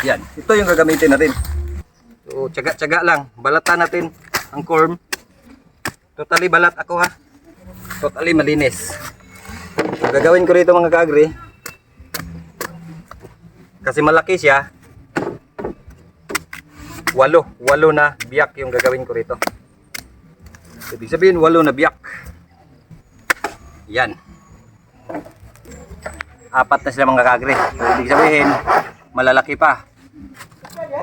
Yan, ito yung gagamitin natin. So, tsaga-tsaga lang. Balatan natin ang corn. Totally balat ako ha. Totally malinis. So, gagawin ko rito mga kaagri. Kasi malaki siya. Walo. Walo na biyak yung gagawin ko rito. Ibig sabihin, walo na biyak. Yan. Apat na sila mga kaagri. So, ibig sabihin, malalaki pa.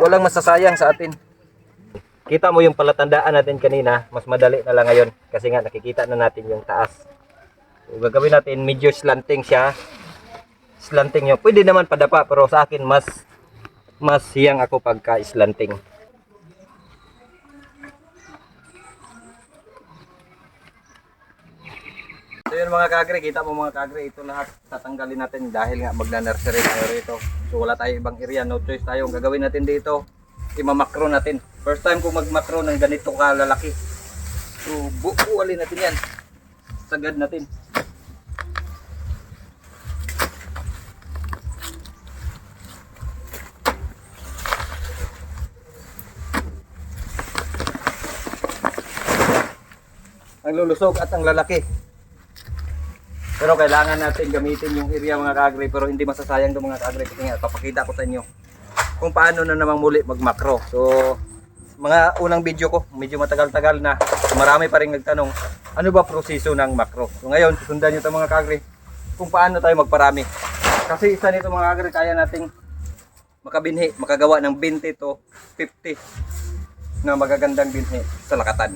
Walang masasayang sa atin. Kita mo yung palatandaan natin kanina, mas madali na lang ngayon kasi nga nakikita na natin yung taas. So, gagawin natin medyo slanting siya. Slanting nyo. Pwede naman padapa pero sa akin mas mas hiyang ako pagka slanting. Yun mga kagre, kita mo mga kagre, ito lahat tatanggalin natin dahil nga magna-nursery tayo rito. So wala tayo ibang area, no choice tayo. Ang gagawin natin dito, imamakro natin. First time ko magmakro ng ganito kalalaki. So buualin natin yan. Sagad natin. Ang lulusog at ang lalaki. Pero kailangan natin gamitin yung area mga kagre pero hindi masasayang ng mga kagre kasi nga papakita ko sa inyo kung paano na naman muli mag-macro. So mga unang video ko, medyo matagal-tagal na. Marami pa rin nagtanong, ano ba proseso ng macro? So ngayon, sundan nyo ito mga kagre kung paano tayo magparami. Kasi isa nito mga kagre, kaya nating makabinhi, makagawa ng 20 to 50 na magagandang binhi sa lakatan.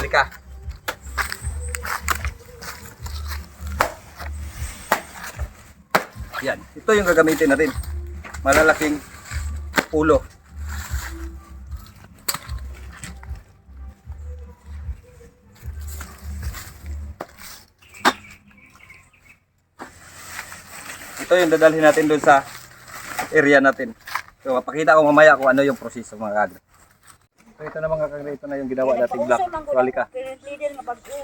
Halika. Yan. Ito yung gagamitin natin. Malalaking ulo. Ito yung dadalhin natin doon sa area natin. So, papakita ko mamaya kung ano yung proseso mga kagre. So, ito na mga kagre, ito na yung ginawa nating block. So, halika. Leader nga bago.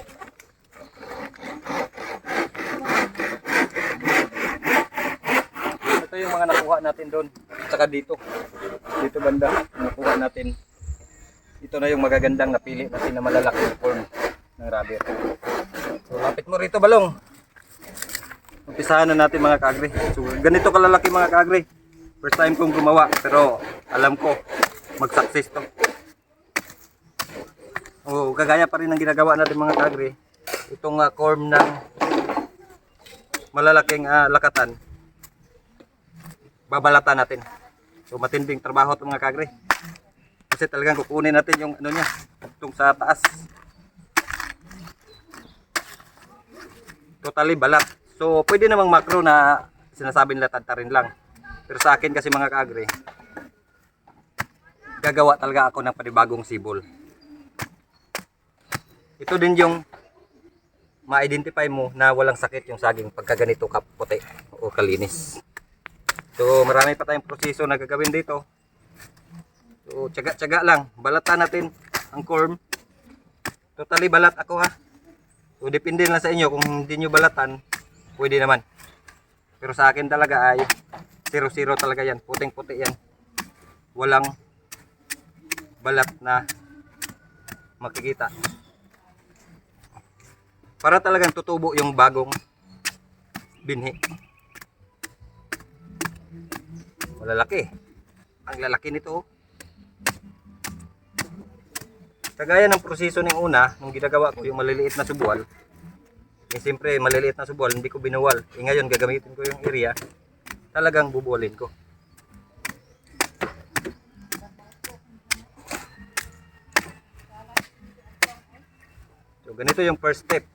Ito yung mga nakuha natin doon. Saka dito. Dito banda. Nakuha natin. Ito na yung magagandang napili natin na malalaki na form ng rabbit. So lapit mo rito balong. Umpisahan na natin mga kagre. So ganito kalalaki mga kagre. First time kong gumawa pero alam ko mag-success to. Oh, kagaya pa rin ng ginagawa natin mga kagre. Itong uh, corm ng malalaking ah, lakatan babalatan natin. So matinding trabaho itong mga kagre. Kasi talagang kukunin natin yung ano niya, itong sa taas. Totally balat. So pwede namang macro na sinasabi nila tantarin lang. Pero sa akin kasi mga kagre, gagawa talaga ako ng panibagong sibol. Ito din yung ma-identify mo na walang sakit yung saging pagka ganito kaputi o kalinis. So marami pa tayong proseso na gagawin dito. So tiyaga-tiyaga lang. Balatan natin ang corn. Totally balat ako ha. So depende lang sa inyo kung hindi nyo balatan, pwede naman. Pero sa akin talaga ay 0-0 talaga yan. Puting-puti yan. Walang balat na makikita. Para talagang tutubo yung bagong binhi. Malalaki. Ang lalaki nito. oh. Kagaya ng proseso ng una, nung ginagawa ko yung maliliit na subual, eh siyempre maliliit na subual, hindi ko binuwal. Eh ngayon gagamitin ko yung area, talagang bubuwalin ko. So ganito yung first step.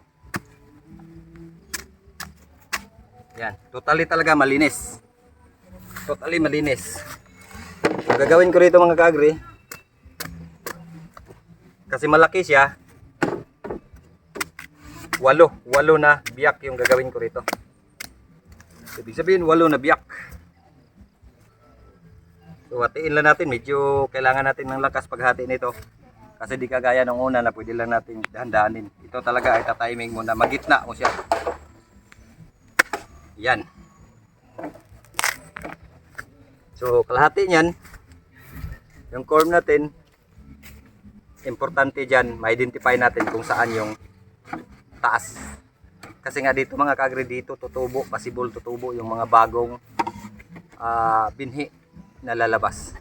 Yan, totally talaga malinis. Totally malinis. So, gagawin ko rito mga kagri. Kasi malaki siya. Walo, walo na biyak yung gagawin ko rito. Ibig sabihin, walo na biyak. So, hatiin lang natin. Medyo kailangan natin ng lakas paghati nito. Kasi di kagaya ng una na pwede lang natin dahan-dahanin. Ito talaga ay tatiming mo na magitna mo siya. Yan. So, kalahati niyan, yung corm natin, importante dyan, ma-identify natin kung saan yung taas. Kasi nga dito mga kagre dito, tutubo, possible tutubo yung mga bagong ah, binhi na lalabas.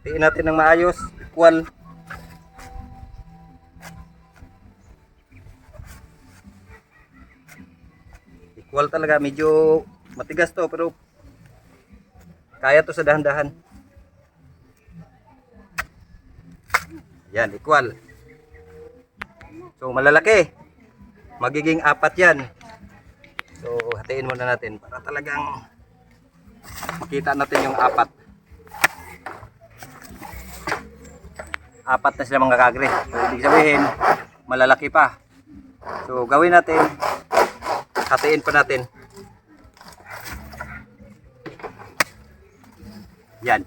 So, natin ng maayos, equal. Equal talaga, medyo matigas to pero kaya to sa dahan-dahan. Yan, equal. So, malalaki. Magiging apat yan. So, hatiin muna natin para talagang makita natin yung apat. Apat na sila mga kagre. So, ibig sabihin, malalaki pa. So, gawin natin, hatiin pa natin. Yan.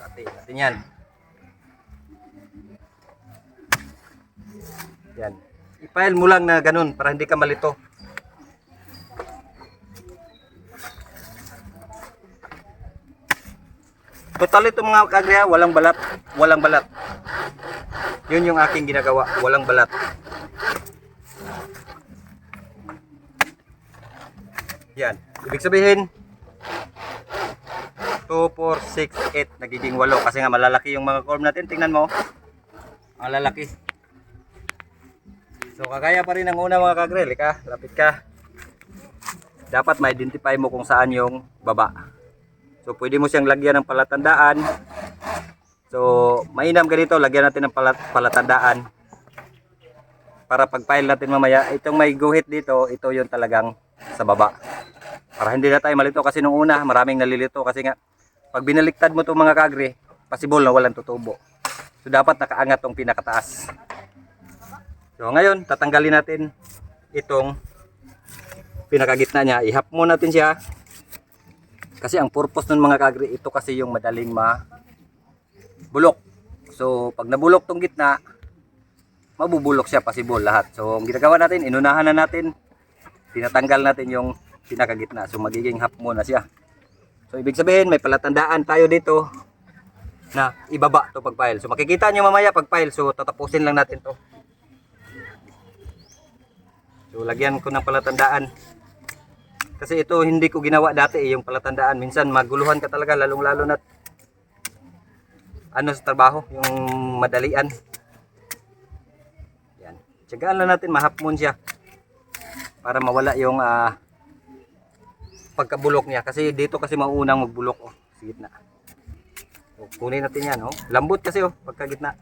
Hatiin natin yan. Yan. I-file mo lang na ganun para hindi ka malito. Total ito mga kagriha, walang balat. Walang balat. Yun yung aking ginagawa. Walang balat. Yan. Ibig sabihin, 2, 4, 6, 8, nagiging 8. Kasi nga malalaki yung mga corm natin. Tingnan mo. Ang lalaki. So kagaya pa rin ng una mga kagrel, ka, lapit ka. Dapat ma-identify mo kung saan yung baba. So pwede mo siyang lagyan ng palatandaan. So mainam ganito, lagyan natin ng palat palatandaan. Para pag-file natin mamaya, itong may guhit dito, ito yung talagang sa baba. Para hindi na tayo malito kasi nung una, maraming nalilito kasi nga pag binaliktad mo itong mga kagre, possible na walang tutubo. So dapat nakaangat tong pinakataas. So ngayon, tatanggalin natin itong pinakagitna niya. Ihap mo natin siya. Kasi ang purpose ng mga kagri, ito kasi yung madaling ma bulok. So pag nabulok tong gitna, mabubulok siya possible lahat. So ang ginagawa natin, inunahan na natin, tinatanggal natin yung pinakagitna. So magiging half mo na siya. So ibig sabihin, may palatandaan tayo dito na ibaba to pag file. So makikita nyo mamaya pag file. So tatapusin lang natin to. So lagyan ko ng palatandaan. Kasi ito hindi ko ginawa dati eh, yung palatandaan. Minsan maguluhan ka talaga lalong lalo na ano sa trabaho, yung madalian. Yan. Tiyagaan lang natin mahapmon siya para mawala yung ah, pagkabulok niya kasi dito kasi mauunang magbulok oh, sa gitna. So, kunin natin yan oh. Lambot kasi oh pagka gitna.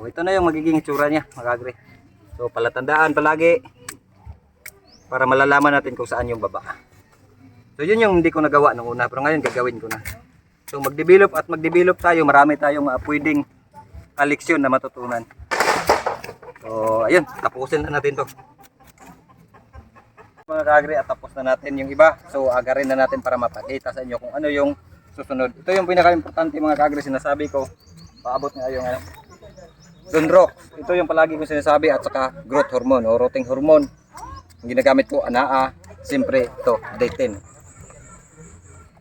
So ito na yung magiging itsura niya, magagre. So palatandaan palagi para malalaman natin kung saan yung baba. So yun yung hindi ko nagawa nung una pero ngayon gagawin ko na. So magdevelop at magdevelop tayo, marami tayong uh, pwedeng kaleksyon na matutunan. So ayun, tapusin na natin to. Mga kagre at tapos na natin yung iba. So agarin na natin para mapakita sa inyo kung ano yung susunod. Ito yung pinaka-importante mga kagre sinasabi ko. Paabot nga yung ano, Dunrock. Ito yung palagi kong sinasabi at saka growth hormone o rotting hormone. Ang ginagamit ko, anaa. Siyempre, ito, Day10.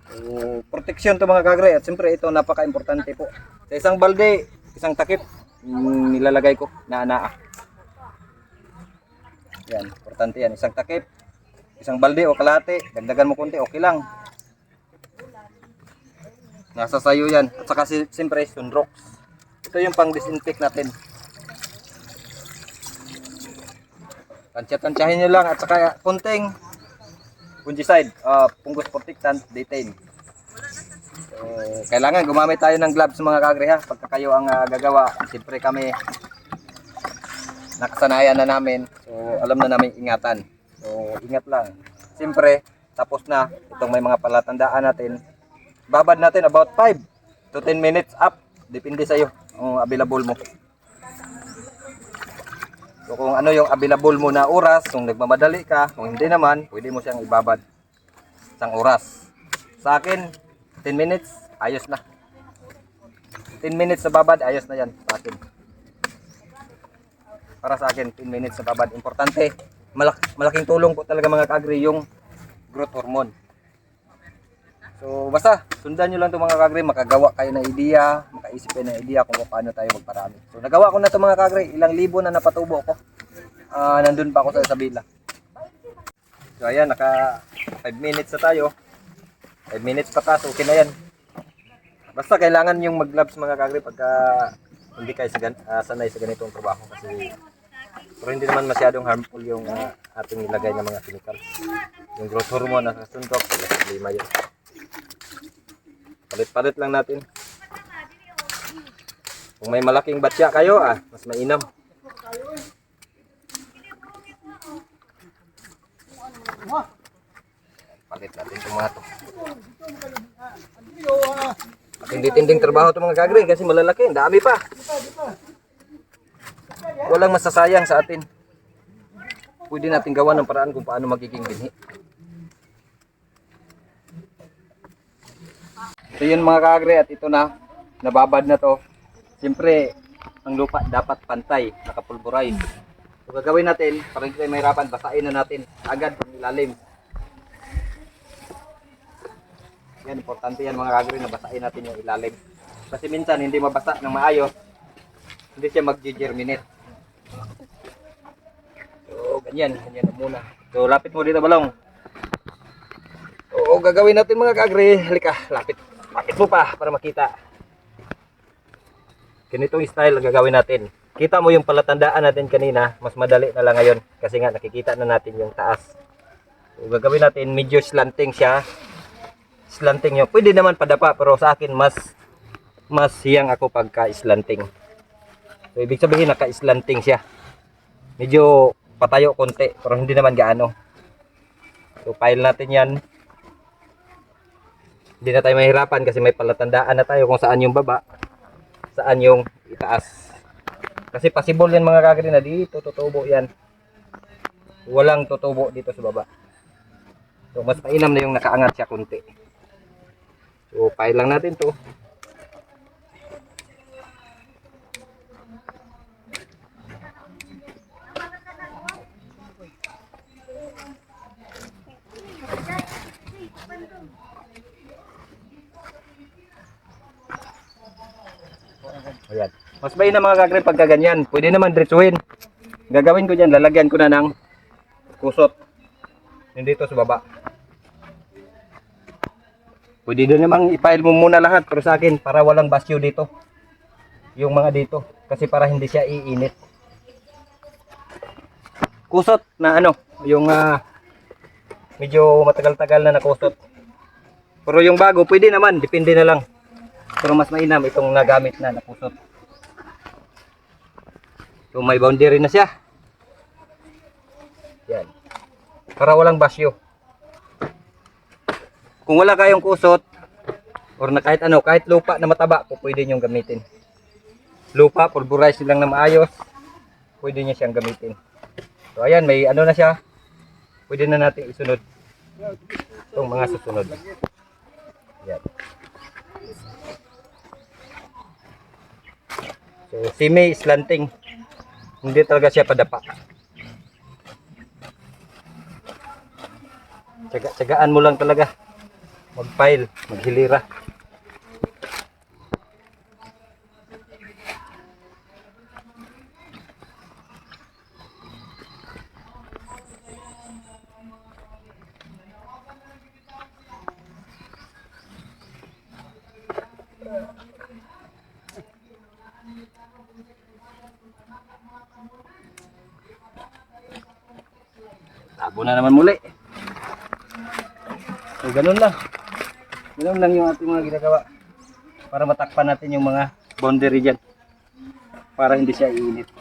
So, protection to mga kagre at siyempre ito napaka-importante po. Sa isang balde, isang takip, mm, nilalagay ko na anaa. Yan, importante yan. Isang takip, isang balde o kalate, dagdagan mo konti, okay lang. Nasa sayo yan. At saka si- siyempre, sunrocks. Ito yung pang disinfect natin. Tansya-tansyahin nyo lang at saka kunting fungicide, uh, fungus protectant, detain. So, kailangan gumamit tayo ng gloves mga kagre ha. Pagka kayo ang ah, gagawa, siyempre kami nakasanayan na namin. So, alam na namin ingatan. So, ingat lang. Siyempre, tapos na itong may mga palatandaan natin. Babad natin about 5 to 10 minutes up. Depende sa iyo kung available mo. So kung ano yung available mo na oras, kung nagmamadali ka, kung hindi naman, pwede mo siyang ibabad isang oras. Sa akin, 10 minutes, ayos na. 10 minutes sa babad, ayos na yan sa akin. para sa akin 10 minutes sa babad. Importante, malak- malaking tulong po talaga mga kagri yung growth hormone. So basta, sundan nyo lang itong mga kagri, makagawa kayo ng idea, makaisip kayo ng idea kung paano tayo magparami. So nagawa ko na ito mga kagri, ilang libo na napatubo ko. Ah, nandun pa ako sa Isabela. So ayan, naka 5 minutes na tayo. 5 minutes pa taas, okay na yan. Basta kailangan yung mag-gloves mga kagri pagka hindi kayo sa ah, sanay sa ganitong trabaho kasi pero hindi naman masyadong harmful yung ah, ating nilagay ng mga chemicals. Yung growth hormone na suntok, lima yun. Palit-palit lang natin. Kung may malaking batya kayo, ah, mas mainam. Palit natin itong mga to. Tindi-tinding trabaho itong mga kagri kasi malalaki. Ang dami pa. Walang masasayang sa atin. Pwede natin gawa ng paraan kung paano magiging binhi. So yun mga kagre at ito na, nababad na to. Siyempre, ang lupa dapat pantay, nakapulverize. So gagawin natin, para hindi tayo mahirapan, basahin na natin agad ng ilalim. Yan, importante yan mga kagre na basahin natin yung ilalim. Kasi minsan hindi mabasa ng maayos, hindi siya mag-germinate. So, ganyan, ganyan na muna. So, lapit mo dito balong. Oo, gagawin natin mga kagre. Halika, lapit. Lapit mo pa para makita. Ganitong style ang gagawin natin. Kita mo yung palatandaan natin kanina, mas madali na lang ngayon kasi nga nakikita na natin yung taas. So, gagawin natin medyo slanting siya. Slanting yun. Pwede naman padapa pero sa akin mas mas siyang ako pagka slanting. So, ibig sabihin naka-slanting siya. Medyo patayo konti pero hindi naman gaano. So, file natin yan. Hindi na tayo mahirapan kasi may palatandaan na tayo kung saan yung baba, saan yung itaas. Kasi possible yan mga kagri na dito tutubo yan. Walang tutubo dito sa baba. So mas mainam na yung nakaangat siya kunti. So file lang natin to. Ayan. Mas bay na mga kagre pagka ganyan. Pwede naman diretsuhin. Gagawin ko dyan, lalagyan ko na ng kusot. Yung dito sa baba. Pwede din namang i-file mo muna lahat pero sa akin para walang basyo dito. Yung mga dito. Kasi para hindi siya iinit. Kusot na ano, yung ah, medyo matagal-tagal na nakusot. Pero yung bago, pwede naman, depende na lang. Pero mas mainam itong nagamit na napusot. So may boundary na siya. Yan. Para walang basyo. Kung wala kayong kusot, or na kahit ano, kahit lupa na mataba, po pwede nyo gamitin. Lupa, pulverize lang na maayos, pwede nyo siyang gamitin. So ayan, may ano na siya. Pwede na natin isunod. Itong mga susunod. Yan. So, semi slanting. Hindi talaga siya padapa. Tsaga, tsagaan mo lang talaga. Mag-file, maghilira. Tabo na naman muli. So, ganun lang. Ganun lang yung ating mga ginagawa. Para matakpan natin yung mga boundary dyan. Para hindi siya iinit.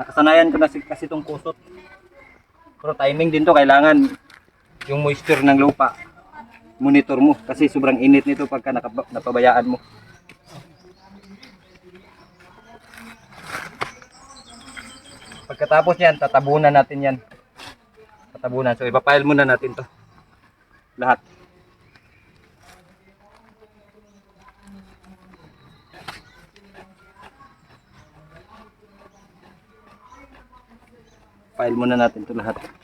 Nakasanayan ko na si- kasi itong kusot. Pero timing din to kailangan yung moisture ng lupa monitor mo kasi sobrang init nito pagka napabayaan mo. Pagkatapos yan, tatabunan natin yan. Tatabunan. So, ipapile muna natin to. Lahat. Pile muna natin to lahat.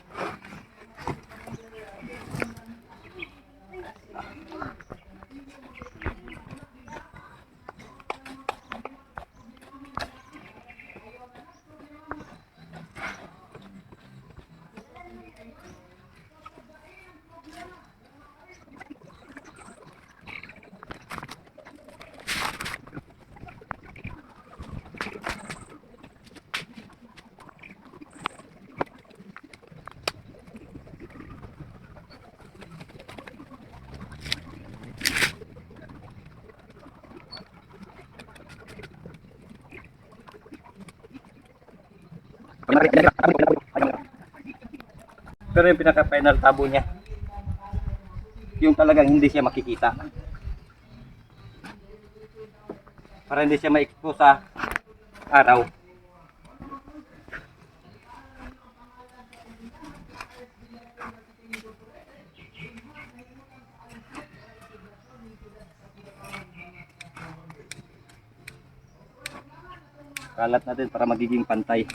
Pero yung pinaka-final tabo niya, yung talagang hindi siya makikita. Para hindi siya ma-expose sa araw. Kalat natin para magiging pantay.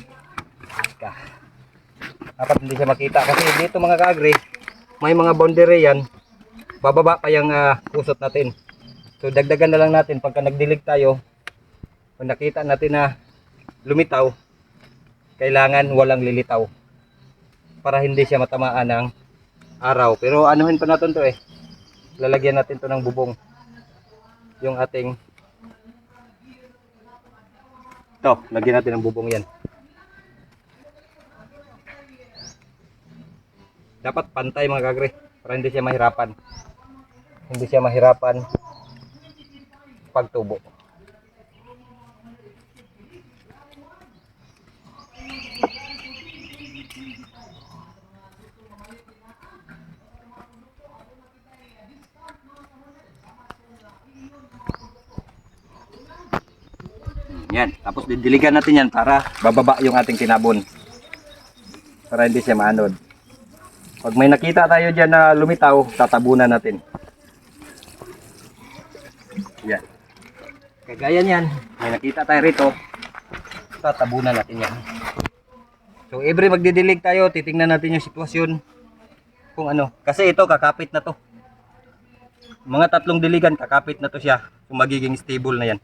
Dapat hindi siya makita kasi dito mga kaagri, may mga boundary yan. Bababa pa yung ah, kusot natin. So dagdagan na lang natin pagka nagdilig tayo, kung nakita natin na lumitaw, kailangan walang lilitaw para hindi siya matamaan ng araw. Pero anuhin pa natin to eh. Lalagyan natin to ng bubong. Yung ating to, lagyan natin ng bubong yan. Dapat pantay mga kagre para hindi siya mahirapan. Hindi siya mahirapan pagtubo. Yan. Tapos didiligan natin yan para bababa yung ating tinabon. Para hindi siya maanod. Pag may nakita tayo dyan na lumitaw, tatabunan natin. Yan. Kagaya niyan, may nakita tayo rito, tatabunan natin yan. So every magdidilig tayo, titingnan natin yung sitwasyon kung ano. Kasi ito, kakapit na to. Mga tatlong diligan, kakapit na to siya kung magiging stable na yan.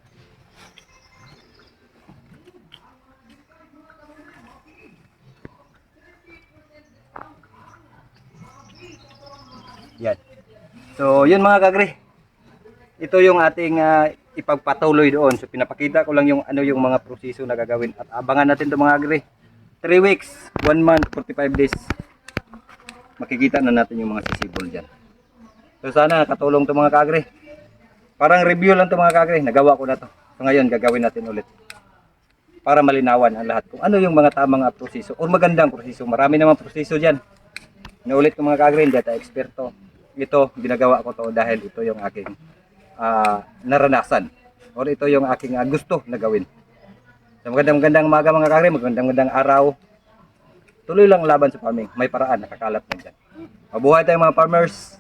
Yan. So, yun mga kagre. Ito yung ating ah, ipagpatuloy doon. So, pinapakita ko lang yung ano yung mga proseso na gagawin. At abangan natin to mga kagre. 3 weeks, 1 month, 45 days. Makikita na natin yung mga sisibol dyan. So, sana katulong to mga kagre. Parang review lang to mga kagre. Nagawa ko na to. So, ngayon gagawin natin ulit. Para malinawan ang lahat kung ano yung mga tamang proseso o magandang proseso. Marami naman proseso dyan. Naulit ko mga kagre, hindi tayo eksperto ito ginagawa ko to dahil ito yung aking ah, naranasan or ito yung aking ah, gusto na gawin. So magandang magandang umaga mga kakri, magandang magandang araw. Tuloy lang laban sa farming. May paraan, nakakalat na dyan. Mabuhay tayong mga farmers.